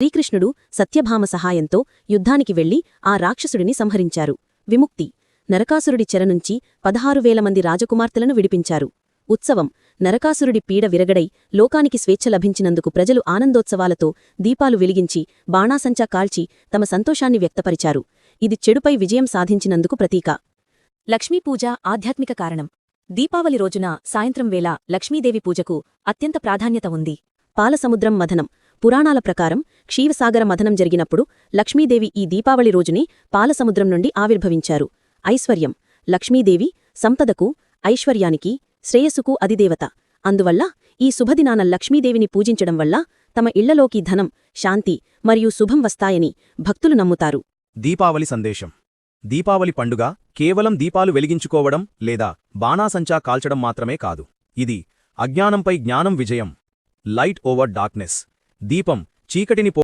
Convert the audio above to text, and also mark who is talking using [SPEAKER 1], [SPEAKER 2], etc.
[SPEAKER 1] శ్రీకృష్ణుడు సత్యభామ సహాయంతో యుద్ధానికి వెళ్ళి ఆ రాక్షసుడిని సంహరించారు. విముక్తి. నరకాసురుడి చెరనుంచి పదహారువేల మంది రాజకుమార్తెలను విడిపించారు. ఉత్సవం. నరకాసురుడి పీడ విరగడై లోకానికి స్వేచ్ఛ లభించినందుకు ప్రజలు ఆనందోత్సవాలతో దీపాలు వెలిగించి బాణాసంచా కాల్చి తమ సంతోషాన్ని వ్యక్తపరిచారు. ఇది చెడుపై విజయం సాధించినందుకు ప్రతీక. లక్ష్మీపూజ ఆధ్యాత్మిక కారణం. దీపావళి రోజున సాయంత్రం వేళ లక్ష్మీదేవి పూజకు అత్యంత ప్రాధాన్యత ఉంది. పాలసముద్రం మథనం. పురాణాల ప్రకారం క్షీరసాగర మథనం జరిగినప్పుడు లక్ష్మీదేవి ఈ దీపావళి రోజుని పాలసముద్రం నుండి ఆవిర్భవించారు. ఐశ్వర్యం. లక్ష్మీదేవి సంపదకు ఐశ్వర్యానికి శ్రేయస్సుకు అధిదేవత. అందువల్ల ఈ శుభదినాన లక్ష్మీదేవిని పూజించడం వల్ల తమ ఇళ్ళలోకి ధనం శాంతి మరియు శుభం వస్తాయని భక్తులు నమ్ముతారు.
[SPEAKER 2] దీపావళి సందేశం. దీపావళి పండుగ కేవలం దీపాలు వెలిగించుకోవడం లేదా బాణాసంచా కాల్చడం మాత్రమే కాదు. ఇది అజ్ఞానంపై జ్ఞానం విజయం. Light over darkness. దీపం చీకటిని పో